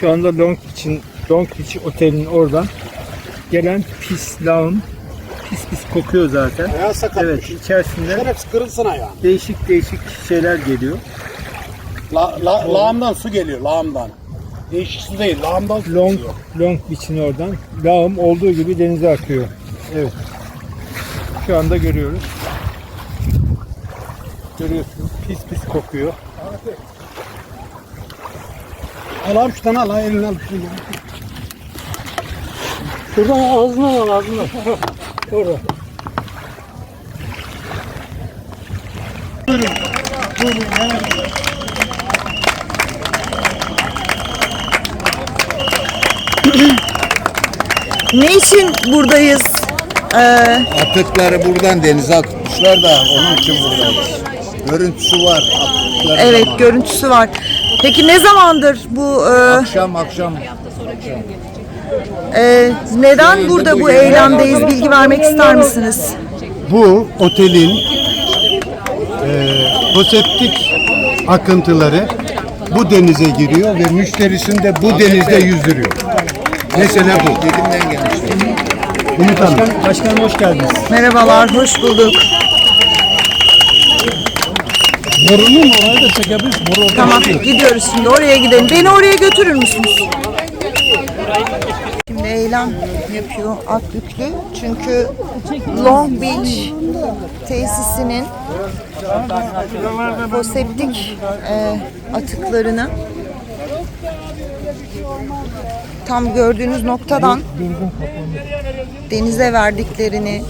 Şu anda Long için Long Beach Otel'in oradan gelen pis lağım pis pis kokuyor zaten. Ayağı sakat. Evet içerisinde Hepsi kırılsın ayağın. değişik değişik şeyler geliyor. La, la, lağımdan su geliyor lağımdan. Değişik su değil lağımdan su Long geliyor. Long Beach'in oradan lağım olduğu gibi denize akıyor. Evet. Şu anda görüyoruz. Görüyorsunuz pis pis kokuyor. Al abi şu tane al ha, eline al. şunu. Şuradan ağzına al ağzına. Orada. Ne için buradayız? Ee, Atıkları buradan denize akıtmışlar da onun için buradayız. Görüntüsü var. Evet zaman. görüntüsü var. Peki ne zamandır bu e, Akşam akşam. e, neden burada bu eylemdeyiz bilgi vermek ister misiniz? Bu otelin e, foseptik akıntıları bu denize giriyor ve müşterisini de bu denizde yüzdürüyor. Mesele bu. Ümit Hanım. Başkan, başkanım hoş geldiniz. Merhabalar, hoş bulduk. Borunun orayı da çekebiliriz. Boru orada. Tamam, gidiyoruz şimdi. Oraya gidelim. Beni oraya götürür müsünüz? Şimdi eylem yapıyor Akbüklü. Çünkü Long Beach tesisinin foseptik e, atıklarını tam gördüğünüz noktadan denize verdiklerini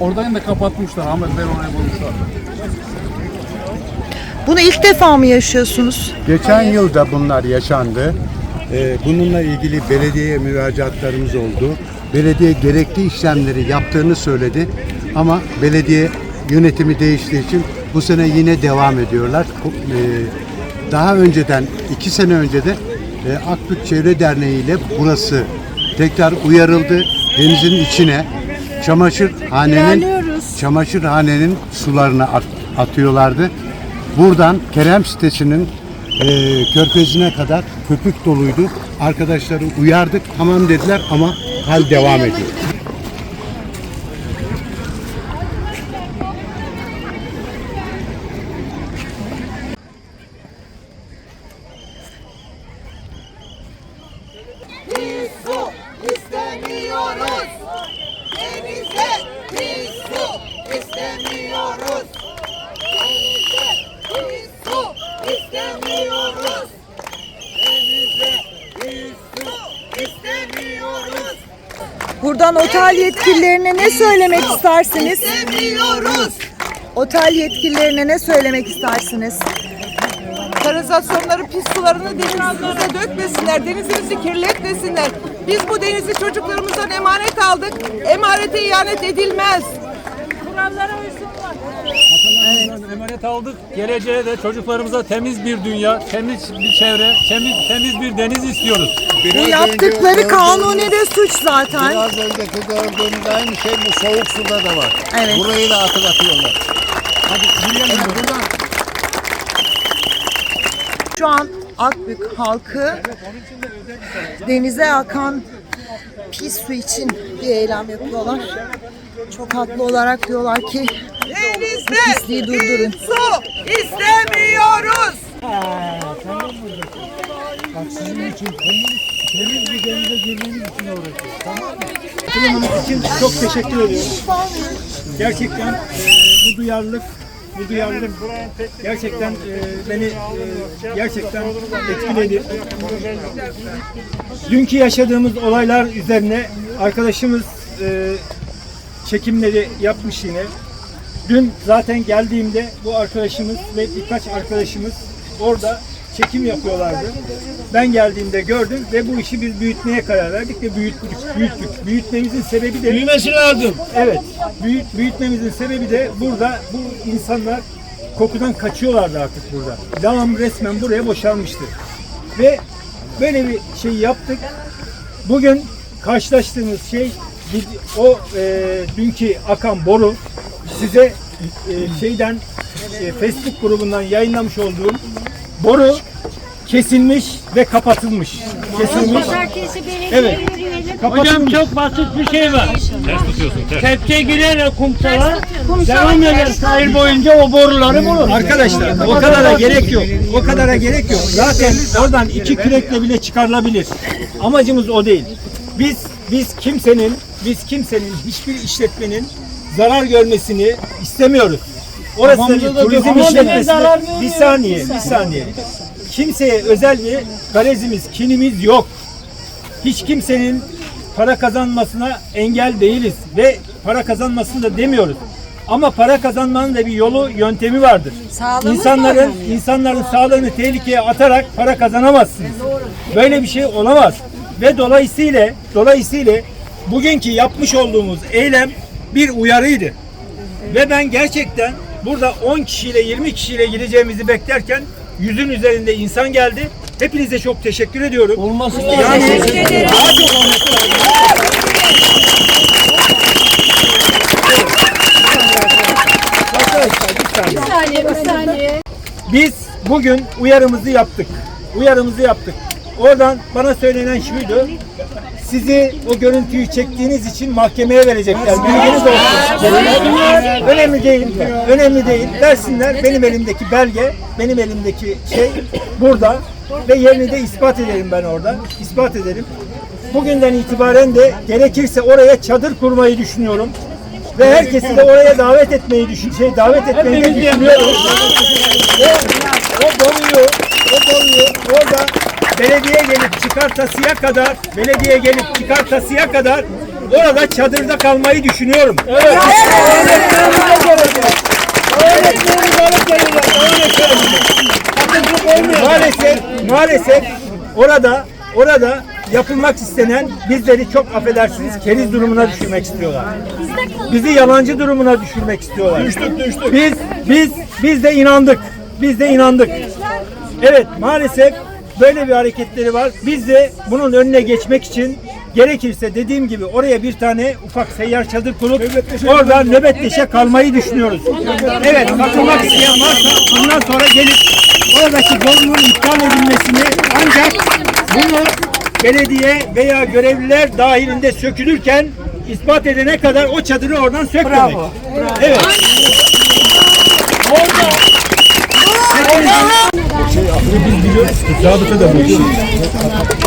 Oradan da kapatmışlar Ahmet Bey orayı bulmuşlar. Bunu ilk defa mı yaşıyorsunuz? Geçen yıl da bunlar yaşandı. E, bununla ilgili belediyeye müracaatlarımız oldu. Belediye gerekli işlemleri yaptığını söyledi. Ama belediye yönetimi değiştiği için bu sene yine devam ediyorlar. E, daha önceden, iki sene önce de e, Akbük Çevre Derneği ile burası tekrar uyarıldı. Denizin içine çamaşırhanenin çamaşırhanenin sularını at- atıyorlardı. Buradan Kerem sitesinin e, körfezine kadar köpük doluydu. Arkadaşları uyardık tamam dediler ama hal devam ediyor. su istemiyoruz. Denize biz su istemiyoruz. Denize biz su istemiyoruz. Denize biz su istemiyoruz. Buradan otel yetkililerine ne söylemek istersiniz? İstemiyoruz. Otel yetkililerine ne söylemek istersiniz? kanalizasyonları, pis sularını denizimize dökmesinler, denizimizi kirletmesinler. Biz bu denizi çocuklarımızdan emanet aldık. Emanete ihanet edilmez. Emanet aldık. Geleceğe de çocuklarımıza temiz bir dünya, temiz bir çevre, temiz temiz bir deniz istiyoruz. Bu yaptıkları kanuni de suç zaten. Biraz önceki gördüğümüz aynı şey bu soğuk suda da var. Evet. Burayı da atık atıyorlar. Hadi yürüyelim buradan. Şu an Akbük halkı denize akan pis su için bir eylem yapıyorlar. Çok haklı olarak diyorlar ki pisliği Denizde durdurun. su istemiyoruz. Sunumumuz için çok teşekkür ediyorum. Gerçekten e, bu duyarlılık bu duyarlılık gerçekten e, beni e, gerçekten etkiledi. Dünkü yaşadığımız olaylar üzerine arkadaşımız e, çekimleri yapmış yine. Dün zaten geldiğimde bu arkadaşımız ve birkaç arkadaşımız orada çekim yapıyorlardı. Ben geldiğimde gördüm ve bu işi biz büyütmeye karar verdik ve büyüttük. büyüttük. Büyütmemizin sebebi de Büyümesi lazım. Evet. Büyüt, büyütmemizin sebebi de burada bu insanlar kokudan kaçıyorlardı artık burada. Lağım resmen buraya boşalmıştı. Ve böyle bir şey yaptık. Bugün karşılaştığımız şey o e, dünkü akan boru size e, şeyden e, Facebook grubundan yayınlamış olduğum boru kesilmiş ve kapatılmış. Kesilmiş. Pazartesi belediye Evet. yürüyelim. Hocam Çok basit bir şey var. Kepçe girer kumsala. Devam eder sahil boyunca o boruları bulur. Arkadaşlar o kadara gerek yok. O kadara gerek yok. Zaten oradan iki kürekle bile çıkarılabilir. Amacımız o değil. Biz biz kimsenin biz kimsenin hiçbir işletmenin zarar görmesini istemiyoruz. Orası da bir turizm Hamamda işletmesi. zarar Bir saniye, bir saniye. Kimseye özel bir garezimiz, kinimiz yok. Hiç kimsenin para kazanmasına engel değiliz ve para kazanmasını da demiyoruz. Ama para kazanmanın da bir yolu, yöntemi vardır. insanların insanların sağlığını tehlikeye atarak para kazanamazsınız. Böyle bir şey olamaz. Ve dolayısıyla dolayısıyla bugünkü yapmış olduğumuz eylem bir uyarıydı. Ve ben gerçekten burada 10 kişiyle 20 kişiyle gireceğimizi beklerken yüzün üzerinde insan geldi. Hepinize çok teşekkür ediyorum. Olması Yani daha çok olması lazım. Arkadaşlar bir saniye. Biz bugün uyarımızı yaptık. Uyarımızı yaptık. Oradan bana söylenen şuydu. Sizi o görüntüyü çektiğiniz için mahkemeye verecekler. Bilginiz olsun. Önemli değil. Önemli değil. Dersinler benim elimdeki belge, benim elimdeki şey burada ve yerini de ispat ederim ben orada. İspat ederim. Bugünden itibaren de gerekirse oraya çadır kurmayı düşünüyorum. Ve herkesi de oraya davet etmeyi düşün, şey davet etmeyi de düşünüyorum. O, o boruyu, o boruyu orada belediye gelip çıkartasıya kadar, belediye gelip çıkartasıya kadar orada çadırda kalmayı düşünüyorum. Evet. Maalesef, maalesef orada, orada yapılmak istenen bizleri çok affedersiniz keriz durumuna düşürmek istiyorlar. Bizi yalancı durumuna düşürmek istiyorlar. Biz, biz, biz de inandık. Biz de inandık. Evet maalesef böyle bir hareketleri var. Biz de bunun önüne geçmek için gerekirse dediğim gibi oraya bir tane ufak seyyar çadır kurup orada nöbetleşe kalmayı düşünüyoruz. Evet katılmak isteyen varsa bundan sonra gelip oradaki zorunluluğun iptal edilmesini ancak bunu belediye veya görevliler dahilinde sökülürken ispat edene kadar o çadırı oradan sökmemek. Evet. Şey, biz biliyoruz. Zabıta da bu.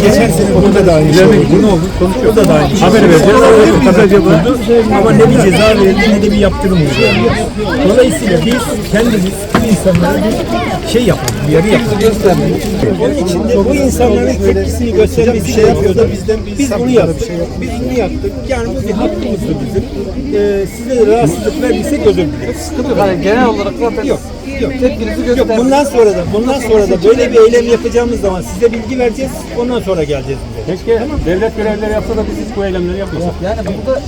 Geçen sene burada da aynı şey oldu. Ne oldu? Da. Haber vereceğiz. Ama ne bir ceza verildi ne de bir yaptırım uygulanıyor. Dolayısıyla biz kendimiz bu insanlara bir şey yapalım, bir yarı yapalım. Onun için de bu insanların tepkisini göstermesi şey yapıyordu. Biz bunu yaptık. Biz bunu yaptık. Yani bu bir hakkımızdı bizim. Size de rahatsızlık verdiysek özür. Sıkıntı yok. genel olarak zaten yok. Yok. Yok bundan sonra da bundan sonra da böyle bir eylem yapacağımız zaman size bilgi vereceğiz. Ondan sonra geleceğiz bize. Keşke devlet görevlileri yapsa da biz hiç bu eylemleri yapmasak. Yani burada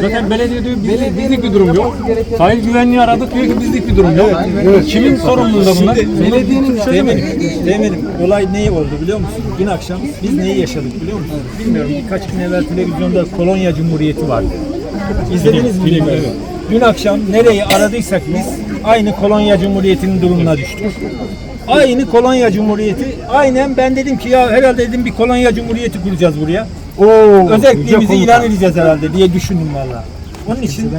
Zaten belediye diyor bizlik, bizlik bir durum yok. Sahil güvenliği aradık diyor ki bizlik bir durum yok. Kimin sorumluluğunda bunlar? Belediyenin Demedim, demedim. Olay ne oldu biliyor musun? Dün akşam biz neyi yaşadık biliyor musun? Bilmiyorum birkaç gün evvel televizyonda Kolonya Cumhuriyeti vardı. İzlediniz mi bilmiyorum. Dün akşam nereyi aradıysak biz aynı Kolonya Cumhuriyeti'nin durumuna düştük. Aynı Kolonya Cumhuriyeti. Aynen ben dedim ki ya herhalde dedim bir Kolonya Cumhuriyeti kuracağız buraya. Özelliğimizi ilan edeceğiz herhalde diye düşündüm valla. Onun için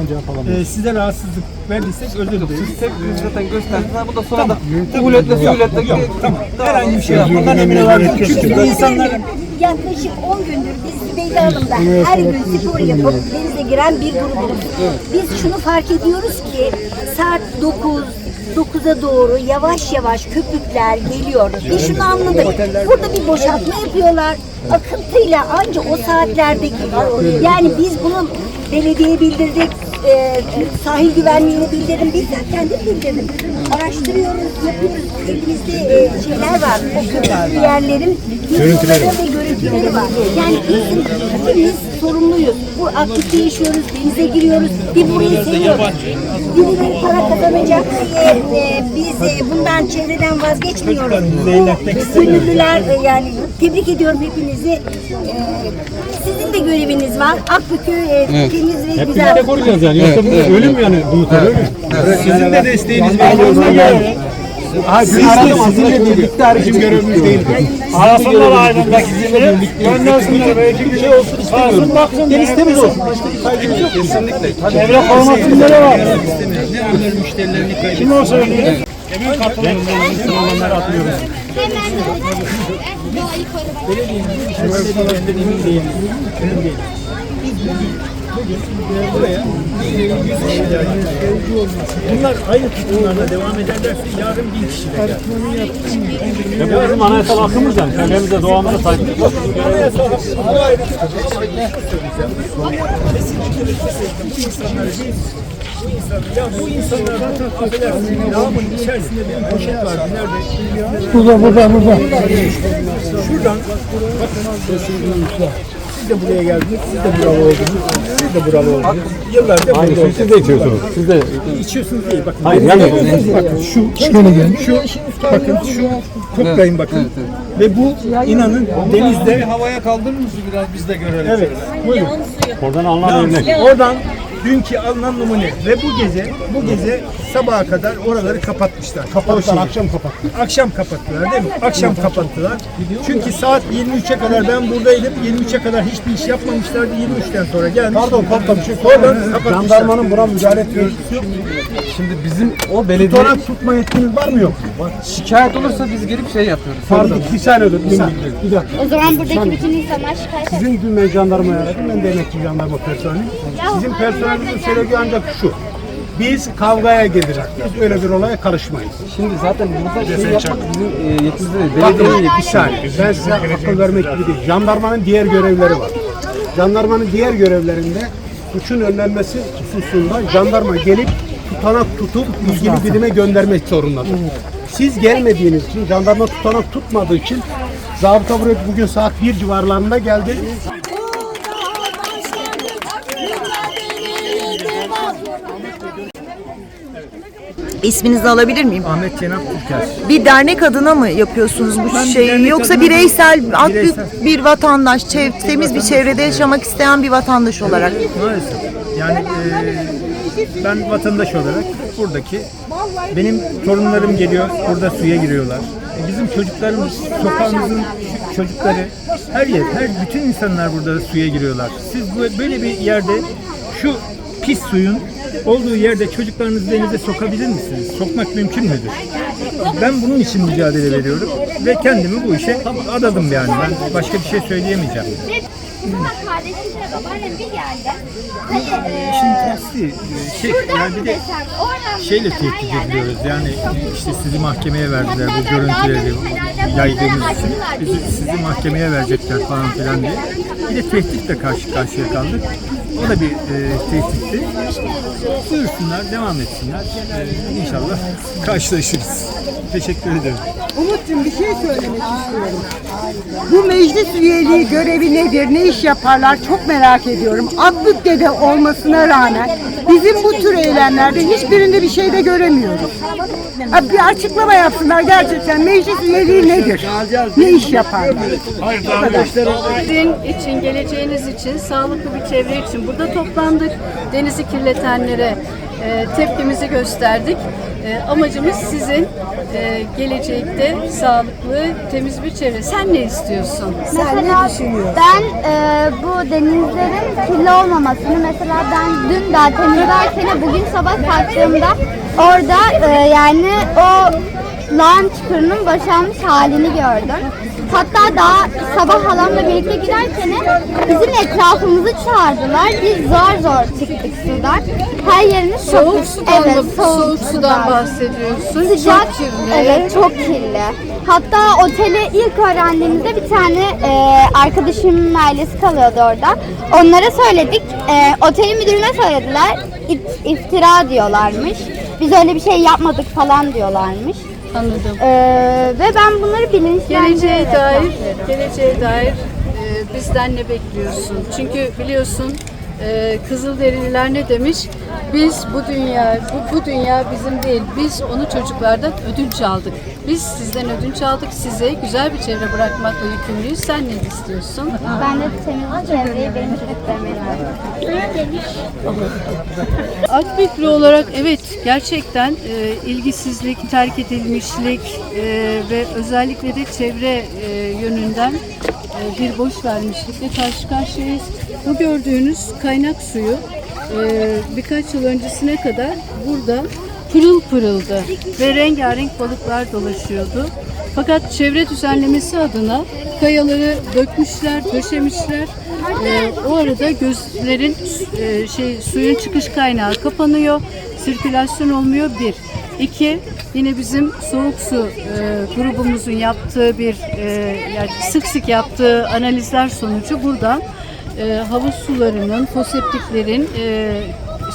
e, size rahatsızlık verdiysek özür dileriz. zaten gösterdiler. Bu da sonra da Kubuletle, suyuletle yok, tamam. Herhangi bir şey yok. Ondan emin olabilir. Çünkü bu insanlar Yaklaşık 10 gündür biz Zübeyde Hanım'da her gün spor yapıp denize giren bir grubuz. Biz şunu fark ediyoruz ki saat 9 9'a doğru yavaş yavaş köpükler geliyor. Ve şunu anladık. Burada bir boşaltma yapıyorlar. Akıntıyla anca o saatlerde geliyor. Yani biz bunu belediyeye bildirdik. e, sahil güvenliğine bildirdim. Bizzat kendim bildirdim. Araştırıyoruz, yapıyoruz. Elimizde e, şeyler var. O köpüklü yerlerin görüntüleri ve görüntüleri var. Yani biz hepimiz sorumluyuz. Bu aktivite yaşıyoruz, denize giriyoruz. Bir burayı seviyoruz. Birileri para kazanacak diye e, biz e, bundan çevreden vazgeçmiyoruz. Bu gönüllüler e, yani tebrik ediyorum hepinizi. E, sizin de göreviniz var. Akbük'ü e, temiz ve Hep güzel. birlikte koruyacağız yani. Yoksa bu ölüm yani bunu tabii. Sizin de desteğiniz bekliyoruz. Siz de sizinle birlikte bizim görevimiz değil. Arasınlar aydın'da sizinle. Göndersinler belki bir şey olsun istemiyorum. baksın. Deniz temiz olsun. Kesinlikle. Çevre koruması bizlere var. Kim o söylüyor? Olanları atıyoruz. Bunlar aynı tutumlarla devam ederlerse yarın bin kişi. Ve bu bizim anayasal hakkımız yani. Çevremize, doğamıza saygı yok. Ya bu insanlardan affedersiniz lağımın içerisinde bir poşet vardı. Nerede? Burada burada burada. Şuradan siz de buraya geldiniz, siz de buralı oldunuz, siz de buralı oldunuz. Yıllarca burada Aynı oldunuz. siz de içiyorsunuz. Siz de İçiyorsunuz değil, bakın. Hayır, yani- bakın şu, şu, bakın şu, koklayın bakın. Ve bu inanın denizde Havaya kaldırır mısın biraz biz de görelim. Evet. Buyurun. oradan alınan örnek. Oradan dünkü alınan numune ve bu gece bu gece sabaha kadar oraları kapatmışlar. Kapattılar, akşam kapattılar. Akşam kapattılar değil mi? Akşam kapattılar. Çünkü saat 23'e kadar ben buradaydım. 23'e kadar hiçbir iş yapmamışlardı. 23'ten sonra gelmiş. Pardon, pardon. Bir şey Oradan kapatmışlar. Jandarmanın buna müdahale etmiyor. Şimdi bizim o belediye Tutanak tutma yetkiniz var mı yok mu? Var. şikayet olursa biz gelip şey yapıyoruz. Pardon, bir saniye dur. Bir saniye. Bir dakika. O zaman buradaki bütün insanlar şikayet Sizin dün ben jandarmayı aradım. Ben de emekli jandarma personeli. Sizin personelinizin söylediği ancak şu. Biz kavgaya geliriz. Biz öyle bir olaya karışmayız. Şimdi zaten burada şey yapmak bizim e, yetimizde değil. Bakın Belediyenin bir saniye. Ben size akıl vermek gibi değil. Jandarmanın diğer görevleri var. Jandarmanın diğer görevlerinde suçun önlenmesi hususunda jandarma gelip tutanak tutup ilgili birime göndermek zorundadır. Siz gelmediğiniz için, jandarma tutanak tutmadığı için zabıta buraya bugün saat 1 civarlarında geldi. İsminizi alabilir miyim? Ahmet Cenap Türker. Bir dernek adına mı yapıyorsunuz bu Ben şeyi dernek yoksa bireysel, aktif bir vatandaş, çev- temiz bir çevrede yaşamak isteyen bir vatandaş olarak? Maalesef. Yani e, ben vatandaş olarak buradaki benim torunlarım geliyor burada suya giriyorlar. E, Bizim çocuklarımız, sokağımızın çocukları her yer, her bütün insanlar burada suya giriyorlar. Siz böyle bir yerde şu pis suyun olduğu yerde çocuklarınızı denize sokabilir misiniz? Sokmak mümkün müdür? Ben bunun için mücadele veriyorum ve kendimi bu işe adadım yani. Ben başka bir şey söyleyemeyeceğim. Kardeşimle babaannem bir geldi. İşin tersi e, şey yani bir de şeyle tehdit ediliyoruz. Yani işte sizi mahkemeye verdiler bu görüntüleri yaydığımız için bizi sizi mahkemeye verecekler falan filan diye. Bir de tehditle karşı karşıya kaldık. O da bir e, tehditti. Buyursunlar devam etsinler. E, inşallah karşılaşırız teşekkür ederim Umut'cum bir şey söylemek istiyorum. Bu meclis üyeliği görevi nedir, ne iş yaparlar çok merak ediyorum. Akbük'te de olmasına rağmen bizim bu tür eylemlerde hiçbirinde bir şey de göremiyoruz. Bir açıklama yapsınlar gerçekten meclis üyeliği nedir? Ne iş yaparlar? Sizin için, geleceğiniz için, sağlıklı bir çevre için burada toplandık. Denizi kirletenlere e, tepkimizi gösterdik. E, amacımız sizin e, gelecekte sağlıklı, temiz bir çevre. Sen ne istiyorsun? Mesela ben e, bu denizlerin kirli olmamasını mesela ben dün daha temizlerken bugün sabah kalktığımda orada e, yani o lağım çukurunun boşalmış halini gördüm. Hatta daha sabah halamla birlikte giderken bizim etrafımızı çağırdılar. Biz zor zor çıktık sudan. Her yerimiz çok Soğuk sudan evet, mı? Soğuk sudan bahsediyorsun. Sıcak, Çok kirli. evet çok kirli. Hatta oteli ilk öğrendiğimizde bir tane e, arkadaşımın ailesi kalıyordu orada. Onlara söyledik, e, otelin müdürüne söylediler. İf- iftira diyorlarmış. Biz öyle bir şey yapmadık falan diyorlarmış. Anladım. E, ve ben bunları bilinçlendirerek Geleceğe dair, yapıyorum. geleceğe dair e, bizden ne bekliyorsun? Çünkü biliyorsun e, Kızılderililer ne demiş? Biz bu dünya, bu, bu dünya bizim değil. Biz onu çocuklardan ödünç aldık. Biz sizden ödünç aldık. Size güzel bir çevre bırakmakla yükümlüyüz. Sen ne istiyorsun? Ben de temiz çevreyi benim çocuklarıma Akbüklü olarak evet gerçekten e, ilgisizlik, terk edilmişlik e, ve özellikle de çevre e, yönünden e, bir boş vermişlikle karşı karşıyayız. Bu gördüğünüz kaynak suyu e, birkaç yıl öncesine kadar burada pırıl pırıldı ve rengarenk balıklar dolaşıyordu. Fakat çevre düzenlemesi adına kayaları dökmüşler, döşemişler. Ee, o arada gözlerin e, şey suyun çıkış kaynağı kapanıyor, sirkülasyon olmuyor bir. İki, yine bizim soğuk su e, grubumuzun yaptığı bir e, yani sık sık yaptığı analizler sonucu buradan e, havuz sularının, foseptiklerin e,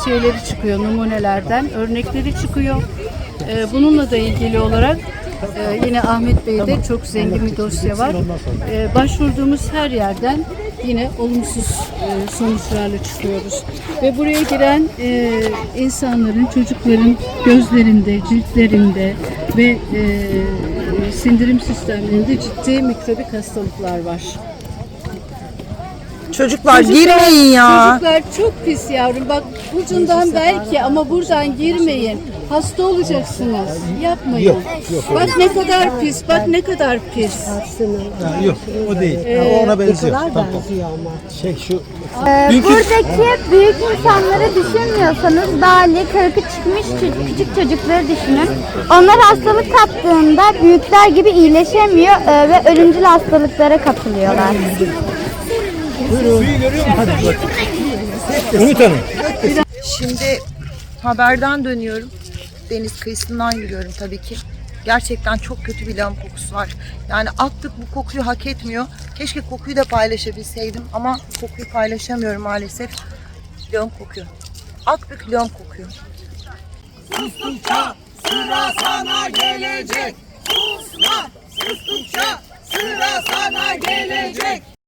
şeyleri çıkıyor numunelerden, örnekleri çıkıyor. E, bununla da ilgili olarak e, yine Ahmet Bey'de çok zengin bir dosya var. E, başvurduğumuz her yerden yine olumsuz e, sonuçlarla çıkıyoruz. Ve buraya giren e, insanların, çocukların gözlerinde, ciltlerinde ve e, sindirim sistemlerinde ciddi mikrobik hastalıklar var. Çocuklar girmeyin ya. Çocuklar çok pis yavrum. Bak ucundan belki ama buradan girmeyin. Hasta olacaksınız. Yapmayın. Bak ne kadar pis. Bak ne kadar pis. Yok o değil. Ee, ona benziyor. Tamam. Şey şu Buradaki büyük insanları düşünmüyorsanız Dali, kırkı çıkmış ço- küçük çocukları düşünün. Onlar hastalık kaptığında büyükler gibi iyileşemiyor e, ve ölümcül hastalıklara kapılıyorlar. Buyurun. Suyu görüyor musun? Hadi bak. Ümit Hanım. Şimdi haberden dönüyorum. Deniz kıyısından yürüyorum tabii ki. Gerçekten çok kötü bir lağım kokusu var. Yani attık bu kokuyu hak etmiyor. Keşke kokuyu da paylaşabilseydim ama kokuyu paylaşamıyorum maalesef. Lağım kokuyor. Attık lağım kokuyor. Sustukça sıra sana gelecek. Susma sustukça sıra sana gelecek.